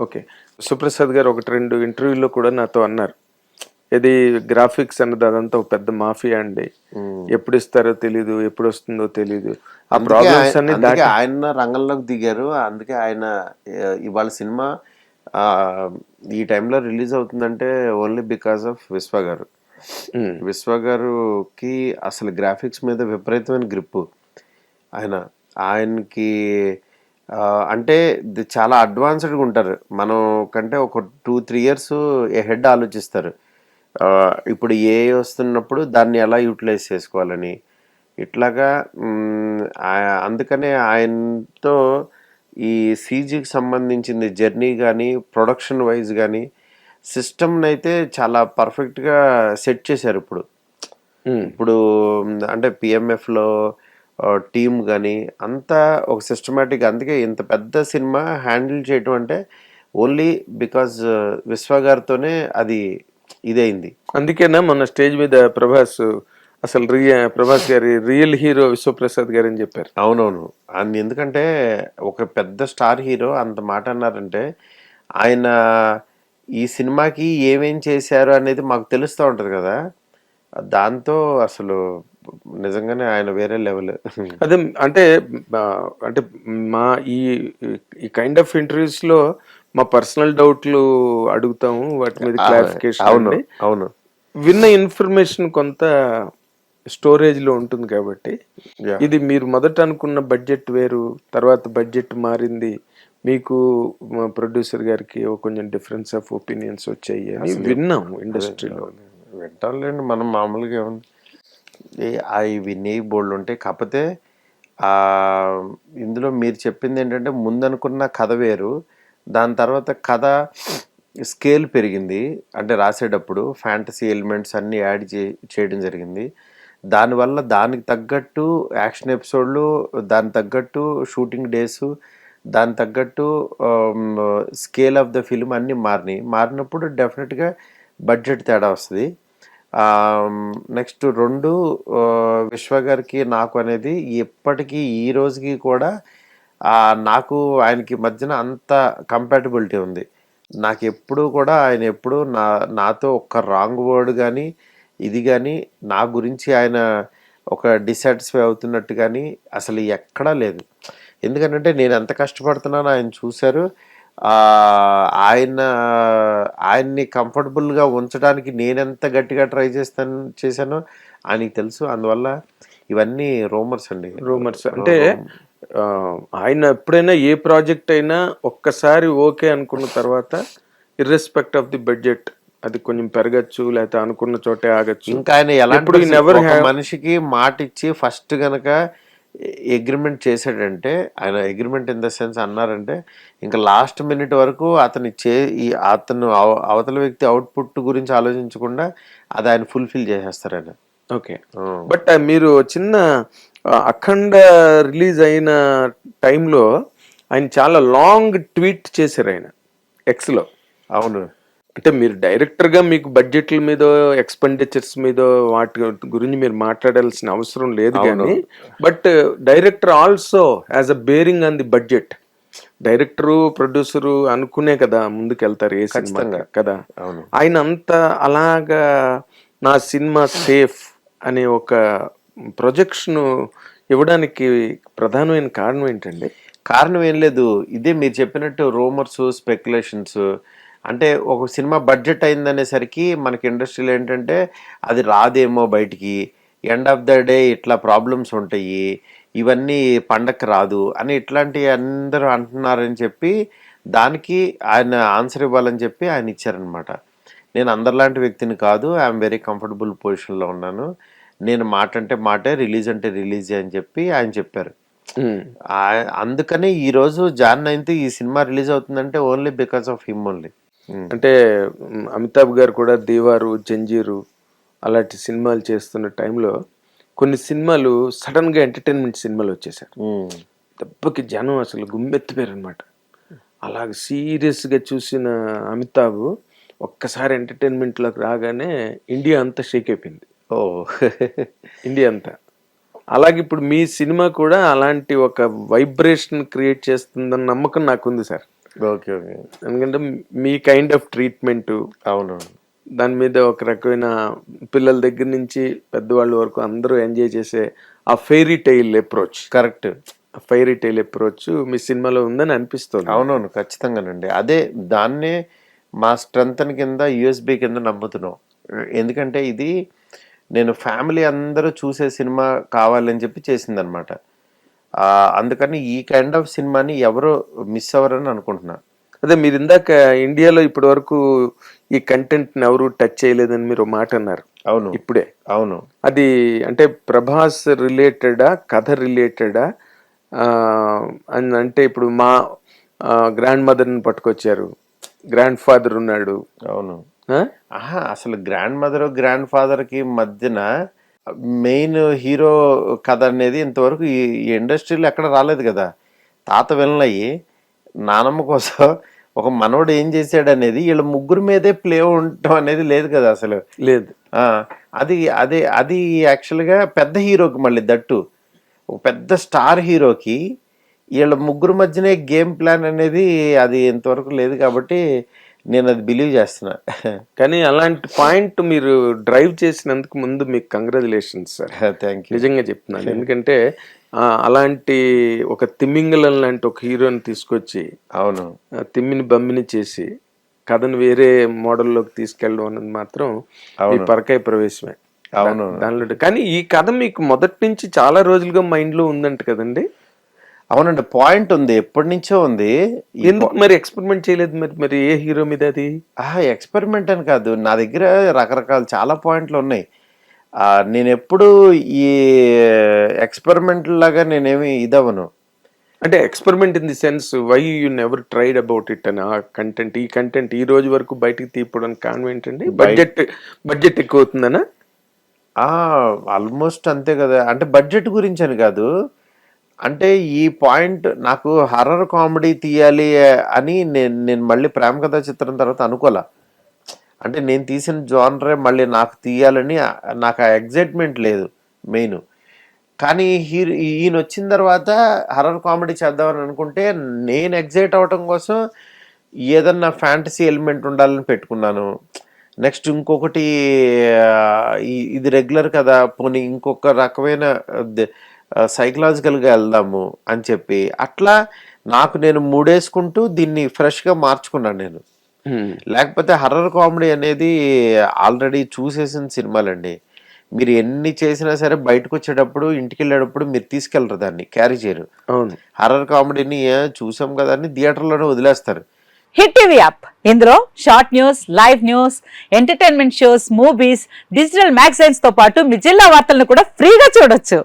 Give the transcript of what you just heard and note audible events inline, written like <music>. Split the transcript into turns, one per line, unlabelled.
Okay. Suprasad గారు ఒకటి రెండు ఇంటర్వ్యూలో కూడా నాతో అన్నారు. ఇది గ్రాఫిక్స్ అన్నది అదంతా ఒక పెద్ద మాఫియా అండి. ఎప్పుడు ఇస్తారో తెలీదు ఎప్పుడు వస్తుందో తెలీదు. ఆ ప్రాబ్లమ్స్ అన్ని
ఆయన రంగంలోకి దిగారు. అందుకే ఆయన ఇవాళ సినిమా ఈ టైంలో రిలీజ్ అవుతుందంటే ఓన్లీ బికాస్ ఆఫ్ విశ్వ గారు. విశ్వ గారుకి అసలు గ్రాఫిక్స్ మీద విపరీతమైన గ్రిప్పు. ఆయన ఆయనకి అంటే చాలా అడ్వాన్స్డ్గా ఉంటారు. మనం కంటే ఒక టూ త్రీ ఇయర్స్ హెడ్ ఆలోచిస్తారు. ఇప్పుడు ఏ వస్తున్నప్పుడు దాన్ని ఎలా యూటిలైజ్ చేసుకోవాలని. ఇట్లాగా అందుకనే ఆయనతో ఈ సీజీకి సంబంధించింది జర్నీ కానీ ప్రొడక్షన్ వైజ్ కానీ సిస్టమ్ని అయితే చాలా పర్ఫెక్ట్గా సెట్ చేశారు ఇప్పుడు. ఇప్పుడు అంటే పిఎంఎఫ్లో టీమ్ కానీ అంతా ఒక సిస్టమేటిక్ అందుకే ఇంత పెద్ద సినిమా హ్యాండిల్ చేయటం అంటే ఓన్లీ బికాజ్ విశ్వ గారితోనే అది ఇదైంది.
అందుకేనా మొన్న స్టేజ్ మీద ప్రభాస్ అసలు రియ ప్రభాస్ గారి రియల్ హీరో విశ్వప్రసాద్ గారు అని చెప్పారు.
అవునవును. ఆయన ఎందుకంటే ఒక పెద్ద స్టార్ హీరో అంత మాట అన్నారంటే ఆయన ఈ సినిమాకి ఏమేం చేశారు అనేది మాకు తెలుస్తూ ఉంటుంది కదా. దాంతో అసలు నిజంగానే ఆయన వేరే లెవెల్.
అదే అంటే అంటే మా ఈ ఈ కైండ్ ఆఫ్ ఇంటర్వ్యూస్లో మా పర్సనల్ డౌట్లు అడుగుతాము వాటి మీద క్లారిఫికేషన్
అవును అవును.
విన్న ఇన్ఫర్మేషన్ కొంత స్టోరేజ్లో ఉంటుంది కాబట్టి. ఇది మీరు మొదట అనుకున్న బడ్జెట్ వేరు తర్వాత బడ్జెట్ మారింది మీకు ప్రొడ్యూసర్ గారికి కొంచెం డిఫరెన్స్ ఆఫ్ ఒపీనియన్స్ వచ్చాయి అని విన్నాము ఇండస్ట్రీలో
వింటాంలేండి మనం మామూలుగా ఏముంది? ఏ- ఆ ఇవి నెయ్యి బోల్డ్ ఉంటాయి. కాకపోతే ఇందులో మీరు చెప్పింది ఏంటంటే ముందనుకున్న కథ వేరు. దాని తర్వాత కథ స్కేల్ పెరిగింది. అంటే రాసేటప్పుడు ఫ్యాంటసీ ఎలిమెంట్స్ అన్నీ యాడ్ చే చేయడం జరిగింది. దానివల్ల దానికి తగ్గట్టు యాక్షన్ ఎపిసోడ్లు దానికి తగ్గట్టు షూటింగ్ డేస్ దానికి తగ్గట్టు స్కేల్ ఆఫ్ ద ఫిల్మ్ అన్నీ మారినాయి. మారినప్పుడు డెఫినెట్గా బడ్జెట్ తేడా వస్తుంది. నెక్స్ట్ రెండు విశ్వ గారికి నాకు అనేది ఎప్పటికీ ఈ రోజుకి కూడా నాకు ఆయనకి మధ్యన అంత కంపాటబిలిటీ ఉంది. నాకు ఎప్పుడు కూడా ఆయన ఎప్పుడు నా నాతో ఒక్క రాంగ్ వర్డ్ కానీ ఇది కానీ నా గురించి ఆయన ఒక డిసాటిస్ఫై అవుతున్నట్టు కానీ అసలు ఎక్కడా లేదు. ఎందుకంటే నేను ఎంత కష్టపడుతున్నానో ఆయన చూశారు. ఆయన ఆయన్ని కంఫర్టబుల్గా ఉంచడానికి నేనెంత గట్టిగా ట్రై చేస్తాను చేశానో ఆయనకి తెలుసు. అందువల్ల ఇవన్నీ రోమర్స్ అండి.
రూమర్స్. అంటే ఆయన ఎప్పుడైనా ఏ ప్రాజెక్ట్ అయినా ఒక్కసారి ఓకే అనుకున్న తర్వాత ఇర్రెస్పెక్ట్ ఆఫ్ ది బడ్జెట్ అది కొంచెం పెరగచ్చు లేకపోతే అనుకున్న చోటే ఆగచ్చు.
ఇంకా ఆయన
have-
మనిషికి మాట ఇచ్చి ఫస్ట్ గనక అగ్రిమెంట్ చేశాడంటే ఆయన అగ్రిమెంట్ ఇన్ ద సెన్స్ అన్నారంటే ఇంకా లాస్ట్ మినిట్ వరకు అతని చే ఈ అతను అవ- అవతల వ్యక్తి అవుట్పుట్ గురించి ఆలోచించకుండా అది ఆయన ఫుల్ఫిల్ చేసేస్తారు ఆయన
ఓకే బట్ మీరు చిన్న అఖండ రిలీజ్ అయిన టైంలో ఆయన చాలా లాంగ్ ట్వీట్ చేశారు ఆయన X లో.
అవును.
అంటే మీరు డైరెక్టర్గా మీకు బడ్జెట్ల మీద ఎక్స్పెండిచర్స్ మీద వాటి గురించి మీరు మాట్లాడాల్సిన అవసరం లేదు కానీ but director also as a bearing on the budget. Director producer అనుకునే కదా ముందుకు వెళ్తారు ఏ సినిమా కదా? ఆయన అంత అలాగా నా సినిమా సేఫ్ అనే ఒక ప్రొజెక్షన్ ఇవ్వడానికి ప్రధానమైన కారణం ఏంటండి?
కారణం ఏం లేదు. ఇదే మీరు చెప్పినట్టు రూమర్స్ స్పెక్యులేషన్స్ అంటే ఒక సినిమా బడ్జెట్ అయిందనేసరికి మనకి ఇండస్ట్రీలో ఏంటంటే అది రాదేమో బయటికి ఎండ్ ఆఫ్ ద డే ఇట్లా ప్రాబ్లమ్స్ ఉంటాయి ఇవన్నీ పండక్కి రాదు అని ఇట్లాంటి అందరూ అంటున్నారని చెప్పి దానికి ఆయన ఆన్సర్ ఇవ్వాలని చెప్పి ఆయన ఇచ్చారనమాట. నేను అందరిలాంటి వ్యక్తిని కాదు ఐఎమ్ వెరీ కంఫర్టబుల్ పొజిషన్లో ఉన్నాను. నేను మాట అంటే మాటే రిలీజ్ అంటే రిలీజ్ అని చెప్పి ఆయన చెప్పారు. అందుకనే ఈ రోజు జాన్ నైన్త్ ఈ సినిమా రిలీజ్ అవుతుందంటే only because of him only.
అంటే మ్, అమితాబ్ గారు కూడా దీవారు జంజీరు అలాంటి సినిమాలు చేస్తున్న టైంలో కొన్ని సినిమాలు సడన్గా ఎంటర్టైన్మెంట్ సినిమాలు వచ్చేసారు. దెబ్బకి జనం అసలు గుమ్మెత్తిపోయారు అనమాట అలాగ సీరియస్గా చూసిన అమితాబ్ ఒక్కసారి ఎంటర్టైన్మెంట్లోకి రాగానే ఇండియా అంతా షేక్ అయిపోయింది.
ఓ.
ఇండియా అంతా. అలాగే ఇప్పుడు మీ సినిమా కూడా అలాంటి ఒక వైబ్రేషన్ క్రియేట్ చేస్తుందన్న నమ్మకం నాకుంది సార్.
Okay okay.
ఎందుకంటే మీ కైండ్ ఆఫ్ ట్రీట్మెంట్
అవును.
దాని మీద ఒక రకమైన పిల్లల దగ్గర నుంచి పెద్దవాళ్ళ వరకు అందరూ ఎంజాయ్ చేసే ఆ fairy tale approach
correct
fairy tale approach మీ సినిమాలో ఉందని అనిపిస్తుంది.
అవునవును ఖచ్చితంగానండి. అదే దాన్నే మా స్ట్రెంగ్త్ కింద యూఎస్బి కింద నమ్ముతున్నాం. ఎందుకంటే ఇది నేను ఫ్యామిలీ అందరూ చూసే సినిమా కావాలని చెప్పి చేసిందనమాట అందుకని ఈ కైండ్ ఆఫ్ సినిమాని ఎవరు మిస్ అవ్వరని అనుకుంటున్నా.
అదే మీరు ఇందాక ఇండియాలో ఇప్పటి వరకు ఈ కంటెంట్ ఎవరు టచ్ చేయలేదని మీరు మాట అన్నారు.
అవును.
ఇప్పుడే.
అవును.
అది అంటే ప్రభాస్ రిలేటెడా కథ రిలేటెడా అని అంటే ఇప్పుడు మా గ్రాండ్ మదర్ని పట్టుకొచ్చారు. గ్రాండ్ ఫాదర్ ఉన్నాడు.
అవును. అసలు గ్రాండ్ మదర్ గ్రాండ్ ఫాదర్కి మధ్యన మెయిన్ హీరో కథ అనేది ఇంతవరకు ఈ ఇండస్ట్రీలో ఎక్కడ రాలేదు కదా. తాత విలన్ అయ్యి నానమ్మ కోసం ఒక మనవడు ఏం చేశాడు అనేది వీళ్ళ ముగ్గురు మీదే ప్లే ఉండటం అనేది లేదు కదా అసలు.
లేదు.
అది అదే అది యాక్చువల్గా పెద్ద హీరోకి మళ్ళీ దట్టు. ఒక పెద్ద స్టార్ హీరోకి వీళ్ళ ముగ్గురు మధ్యనే గేమ్ ప్లాన్ అనేది అది ఇంతవరకు లేదు కాబట్టి నేను అది బిలీవ్ చేస్తున్నా. <laughs>
కానీ అలాంటి పాయింట్ మీరు డ్రైవ్ చేసినందుకు ముందు మీకు కంగ్రాచులేషన్స్ సార్
థ్యాంక్ యూ
నిజంగా చెప్తున్నాను. <laughs> ఎందుకంటే అలాంటి ఒక తిమ్మింగలం లాంటి ఒక హీరోని తీసుకొచ్చి
అవును.
తిమ్మిని బమ్మిని చేసి కథను వేరే మోడల్లోకి తీసుకెళ్ళడం అన్నది మాత్రం ఈ పరకాయ ప్రవేశమే.
అవును.
దానిలో కానీ ఈ కథ మీకు మొదటి నుంచి చాలా రోజులుగా మైండ్లో ఉందంట కదండి?
అవునండి పాయింట్ ఉంది. ఎప్పటి నుంచో ఉంది.
ఎందుకు మరి ఎక్స్పెరిమెంట్ చేయలేదు మరి? మరి ఏ హీరో మీద అది?
ఎక్స్పెరిమెంట్ అని కాదు. నా దగ్గర రకరకాల చాలా పాయింట్లు ఉన్నాయి. నేను ఎప్పుడు ఈ ఎక్స్పెరిమెంట్ లాగా నేనేమి ఇదవను
అంటే experiment in the sense why you never tried about it అని ఆ కంటెంట్ ఈ కంటెంట్ ఈ రోజు వరకు బయటికి తీయడానికి కారణం ఏంటండి? బడ్జెట్ బడ్జెట్ ఎక్కువ అవుతుందనా
ఆల్మోస్ట్ అంతే కదా. అంటే బడ్జెట్ గురించి అని కాదు. అంటే ఈ పాయింట్ నాకు హర్రర్ కామెడీ తీయాలి అని నేను నేను మళ్ళీ ప్రేమ కథ చిత్రం తర్వాత అనుకోలే. అంటే నేను తీసిన జానరే మళ్ళీ నాకు తీయాలని నాకు ఆ ఎగ్జైట్మెంట్ లేదు మెయిన్. కానీ హీరో ఈయన వచ్చిన తర్వాత హర్రర్ కామెడీ చేద్దామని అనుకుంటే నేను ఎగ్జైట్ అవ్వటం కోసం ఏదన్నా ఫ్యాంటసీ ఎలిమెంట్ ఉండాలని పెట్టుకున్నాను. నెక్స్ట్ ఇంకొకటి ఇది రెగ్యులర్ కదా పోనీ ఇంకొక రకమైన సైకలాజికల్గా వెళ్దాము అని చెప్పి అట్లా నాకు నేను మూడేసుకుంటూ దీన్ని ఫ్రెష్గా మార్చుకున్నాను నేను. లేకపోతే హర్రర్ కామెడీ అనేది ఆల్రెడీ చూసేసిన సినిమాలండి. మీరు ఎన్ని చేసినా సరే బయటకు వచ్చేటప్పుడు ఇంటికి వెళ్ళేటప్పుడు మీరు తీసుకెళ్ళరు దాన్ని క్యారీ చేయరు.
అవును.
హర్రర్ కామెడీని ఏ, చూసాం కదా అని థియేటర్లోనే వదిలేస్తారు.
Hit TV app. ఇందులో short news live news entertainment shows movies digital మ్యాగజైన్స్తో పాటు మీ జిల్లా వార్తలను కూడా ఫ్రీగా చూడొచ్చు.